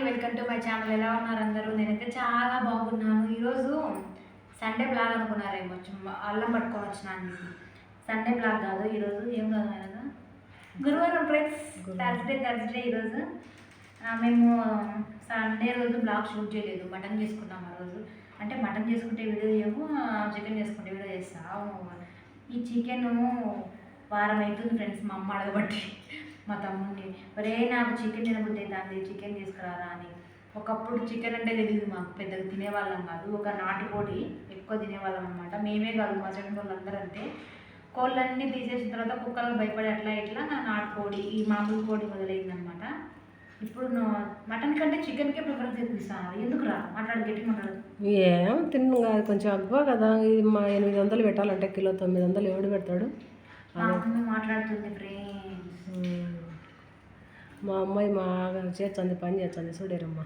Welcome to my channel. ఎలా ఉన్నారు అందరూ? నేనైతే చాలా బాగున్నాను. ఈరోజు సండే బ్లాగ్ అనుకున్నారేమో అల్లం పట్టుకొని వచ్చినాను సండే బ్లాగ్ కాదు ఈరోజు ఏం కాదు కదా? గురువారం ఫ్రెండ్స్ థర్స్డే థర్స్డే ఈరోజు. మేము సండే రోజు బ్లాగ్ షూట్ చేయలేదు. మటన్ చేసుకున్నాం ఆ రోజు. అంటే మటన్ చేసుకుంటే వీడియో చేయము చికెన్ చేసుకుంటే వీడియో చేస్తాము. ఈ చికెన్ వారం అవుతుంది ఫ్రెండ్స్ మా అమ్మ అడగబట్టి. మా తమ్ముడిని ఒరే నాకు చికెన్ తినబుద్ధి అవుతుంది చికెన్ తీసుకురారా అని. ఒకప్పుడు చికెన్ అంటే తెలియదు మాకు పెద్దగా తినేవాళ్ళం కాదు. ఒక నాటుకోడి ఎక్కువ తినేవాళ్ళం అనమాట మేమే కాదు మా చెడు వాళ్ళందరూ అంతే. కోళ్ళన్నీ తీసేసిన తర్వాత కుక్కలకు భయపడి అట్లా ఇట్లా నా నాటుకోడి ఈ మామూలు కోడి మొదలైందనమాట ఇప్పుడు మటన్ కంటే చికెన్కే ప్రిఫరెన్స్ ఎక్కువ ఇస్తాను ఎందుకు రా మాట్లాడు గట్టి మాట్లాడు. ఏం తిన్ను కాదు కొంచెం అగ్గువ కదా. ఇది మా ఎనిమిది వందలు పెట్టాలంటే కిలో తొమ్మిది వందలు ఎవడు పెడతాడు? మాట్లాడుతుంది ఫ్రెండ్స్. మా అమ్మాయి మా చేస్తుంది పని చేస్తుంది చూడేరమ్మా.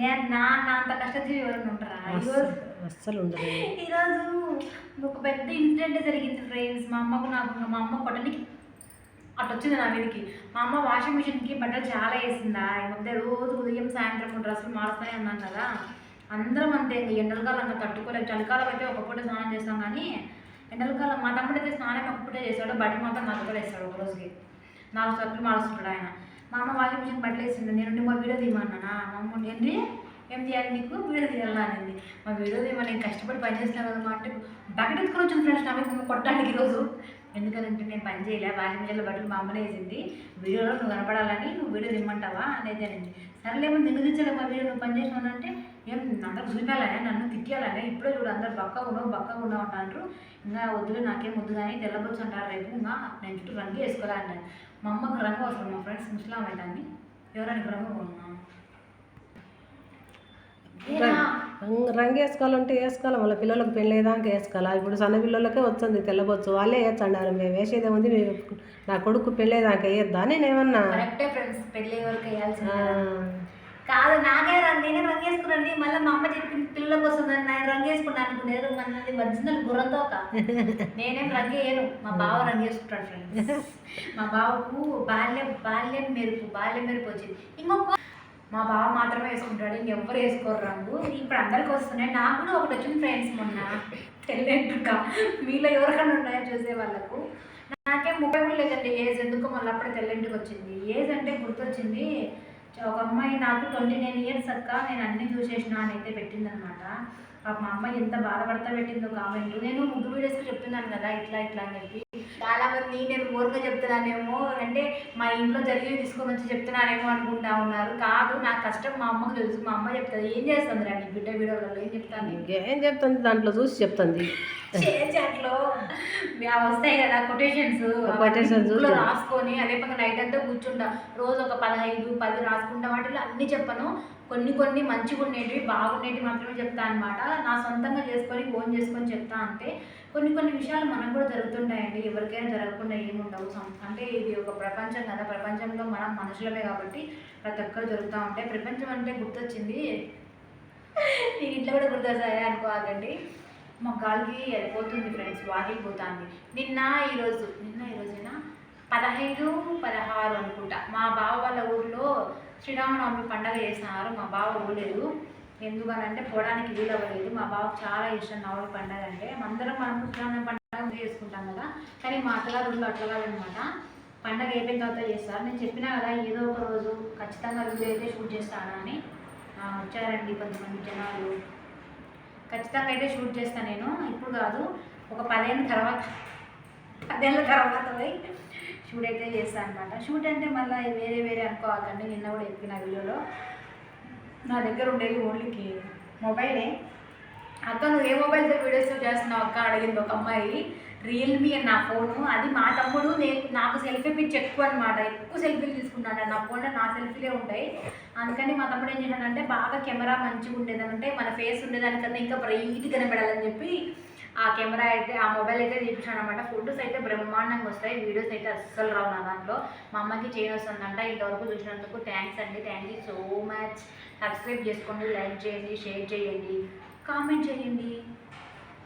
నేను నా అంత కష్టజీవి ఎవరైనా ఉంటారా అస్సలు ఉండదు. ఈరోజు ఒక పెద్ద ఇన్సిడెంట్ జరిగింది ఫ్రెండ్స్ మా అమ్మకు నాకు మా అమ్మ కొట్టనికి అటు వచ్చింది నా మీదకి. మా అమ్మ వాషింగ్ మిషన్కి బట్టలు చాలా వేసిందా? మధ్య రోజు ఉదయం సాయంత్రం డ్రెస్సులు మారుస్తూనే ఉన్నాం కదా. అందరం అంతే ఎండలకాలం తట్టుకోలేదు చలికాలం అయితే ఒక పూట స్నానం చేస్తాం కానీ ఎండలకాలం మా తమ్ముడు అయితే స్నానం ఒక్కటే చేస్తాడు బట్టలు మాత్రం నాకు కూడా వేస్తాడు ఒక రోజుకి నాలుగు సర్కులు మారుస్తుంటాడు ఆయన. మా అమ్మ వాషింగ్ మిషన్ బట్టలు వేసింది నేను మా వీడియో తీయమన్నానా? మా అమ్మ ఏంటి ఏం తీయాలి నీకు? వీడియో తీయాలా అనేది. మా వీడియో తీయమని నేను కష్టపడి పని చేస్తాను కదా అంటే బకెట్ ఎత్తుకొని వచ్చిన ఫ్రెండ్స్ నా మీద కొట్టడానికి ఈరోజు ఎందుకంటే నేను పని చేయలే వాషింగ్ మిషన్లో బట్టలు మా అమ్మనే వేసింది. వీడియోలో నువ్వు కనపడాలని నువ్వు వీడియో తీయమంటావా? అనేది అనేది. సరేలేమో నిన్ను తెచ్చలే మా వీడియో నువ్వు పని చేసినావు అంటే ఏం అందరూ చూపించాలనే నన్ను తిట్టాలనే ఇప్పుడే చూడు అందరు బక్కగా ఉండవు బక్కగా ఉండవు అంటారు. ఇంకా వద్దులే నాకేం వద్దు కానీ తెల్లబొచ్చు అంటారు రేపు. ఇంకా నేను చుట్టూ రంగు అన్నాను మా అమ్మకు రంగు వస్తుంది మా ఫ్రెండ్స్ ముస్లాం అవుతాన్ని ఎవరైనా రంగు రంగు రంగు వేసుకోవాలంటే వేసుకోవాలి. వాళ్ళ పిల్లలకు పెళ్ళేదాకా వేసుకోవాలా. ఇప్పుడు సన్న పిల్లలకే వచ్చింది తెల్లబొచ్చు. వాళ్ళే వేసండారు మేము వేసేదే ఉంది మేము నా కొడుకు పెళ్ళేదాకా వేయద్దా? నేనేమన్నా? కరెక్టే ఫ్రెండ్స్ పెళ్ళి వరకు వేయాల్సింది. ఆ, కాదు నాకే రంగు మళ్ళీ మా అమ్మ చెప్పింది పిల్లలకు వస్తుందని నేను రంగు వేసుకున్నాను అనుకునేది. మనది ఒరిజినల్ గుర్రంతోక నేనేం రంగు వేయను. మా బావ రంగు వేసుకుంటాడు ఫ్రెండ్స్ మా బావకు బాల్యం బాల్యం మెరుపు బాల్యం మెరుపు వచ్చింది. ఇంకొక మా బావ మాత్రమే వేసుకుంటాడు. ఇంకెవ్వరు వేసుకోరు రంగు. ఇప్పుడు అందరికి వస్తున్నాయి. నాకు కూడా ఒకటి వచ్చింది ఫ్రెండ్స్ మొన్న. తెల్లెంటుక మీలో ఎవరికైనా ఉన్నాయో చూసే వాళ్ళకు? నాకేం ముప్పై కూడా లేదండి. ఏజ్ ఎందుకు మళ్ళీ అప్పుడే తెల్లెంటుకు వచ్చింది ఏజ్ అంటే గుర్తొచ్చింది. ఒక అమ్మాయి నాకు ట్వంటీ నైన్ ఇయర్స్ అక్క నేను అన్ని చూసేసిన అని అయితే పెట్టిందనమాట. పాప మా అమ్మాయి ఎంత బాధపడతా పెట్టిందో కామెంట్ నేను ముగ్గు వీడియోస్కి చెప్తున్నాను కదా ఇట్లా ఇట్లా అని చెప్పి. చాలా మంది నేను ఓర్గా చెప్తున్నానేమో అంటే మా ఇంట్లో జరిగేవి తీసుకొని వచ్చి చెప్తున్నానేమో అనుకుంటా ఉన్నారు. కాదు నా కష్టం మా అమ్మకు తెలుసు. మా అమ్మ చెప్తుంది ఏం చేస్తుంది రా నీ బిడ్డ వీడియోలలో ఏం చెప్తాను ఇంకేం చెప్తుంది? దాంట్లో చూసి చెప్తుంది. చాట్లో. వస్తాయి కదా కొటేషన్స్ చూడు. రాసుకొని అదే పక్క నైట్ అంతా కూర్చుంటా. రోజు ఒక పదహైదు పది రాసుకుంటా వాటిలో అన్ని చెప్పను. కొన్ని కొన్ని మంచిగా ఉండేటివి బాగుండేటివి మాత్రమే చెప్తా అనమాట నా సొంతంగా చేసుకొని ఫోన్ చేసుకొని చెప్తా అంటే కొన్ని కొన్ని విషయాలు మనకు కూడా జరుగుతుంటాయండి. ఎవరికైనా జరగకుండా ఏముండవు. అంటే ఇది ఒక ప్రపంచం కదా. ప్రపంచంలో మనం మనుషులమే కాబట్టి ప్రతి ఒక్కరు జరుగుతూ ఉంటాయి. ప్రపంచం అంటే గుర్తొచ్చింది. నేను ఇంట్లో కూడా గుర్తొస్తాయా అనుకోవాలండి మా గాలికి వెళ్ళిపోతుంది ఫ్రెండ్స్. వాకిలి నిన్న ఈరోజు నిన్న ఈరోజైనా? పదహైదు పదహారు అనుకుంటా. మా బావ వాళ్ళ ఊర్లో శ్రీరామనవమి పండగ చేస్తున్నారు మా బావ పోలేదు. ఎందుకనంటే పోవడానికి వీలు అవ్వలేదు. మా బావకు చాలా ఇష్టం నవమి పండగ అంటే. అందరం మనం శ్రీరామనవమి పండగ చేసుకుంటాం కదా. కానీ మా అత్తగారు ఊళ్ళో అట్లా కాదనమాట పండగ అయిపోయిన తర్వాత చేస్తారు. నేను చెప్పినా కదా ఏదో ఒక రోజు ఖచ్చితంగా వీడియో అయితే షూట్ చేస్తాను అని. వచ్చారండి కొంతమంది జనాలు. ఖచ్చితంగా అయితే షూట్ చేస్తాను నేను. ఇప్పుడు కాదు ఒక పదేళ్ళ తర్వాత పదేళ్ళ తర్వాత పోయి షూట్ అయితే చేస్తాను అనమాట షూట్ అంటే మళ్ళీ వేరే వేరే అనుకోవాలండి నిన్న కూడా చెప్పిన వీడియోలో. నా దగ్గర ఉండేది ఓన్లీకి మొబైలే అక్క నువ్వు ఏ మొబైల్తో వీడియోస్ చేస్తున్నావు అక్క? అడిగింది ఒక అమ్మాయి. రియల్మీ అని నా ఫోను అది మా తమ్ముడు. నేను నాకు సెల్ఫీ పిచ్చి ఎక్కువ అనమాట ఎక్కువ సెల్ఫీలు తీసుకున్నాడు నా ఫోన్లో నా సెల్ఫీలే ఉంటాయి. అందుకని మా తమ్ముడు ఏం చేశాడంటే బాగా కెమెరా మంచిగా ఉండేదంటే మన ఫేస్ ఉండేదానికన్నా ఇంకా బ్రైట్ కనబడాలని చెప్పి ఆ కెమెరా అయితే ఆ మొబైల్ అయితే తీపించాను అనమాట ఫొటోస్ అయితే బ్రహ్మాండంగా వస్తాయి. వీడియోస్ అయితే అస్సలు రావు నా దాంట్లో. మా అమ్మకి చేంజ్ వస్తుందంట. ఇంతవరకు చూసినందుకు థ్యాంక్స్ అండి. Thank you so much. Subscribe చేసుకోండి లైక్ చేయండి షేర్ చేయండి. కామెంట్ చేయండి.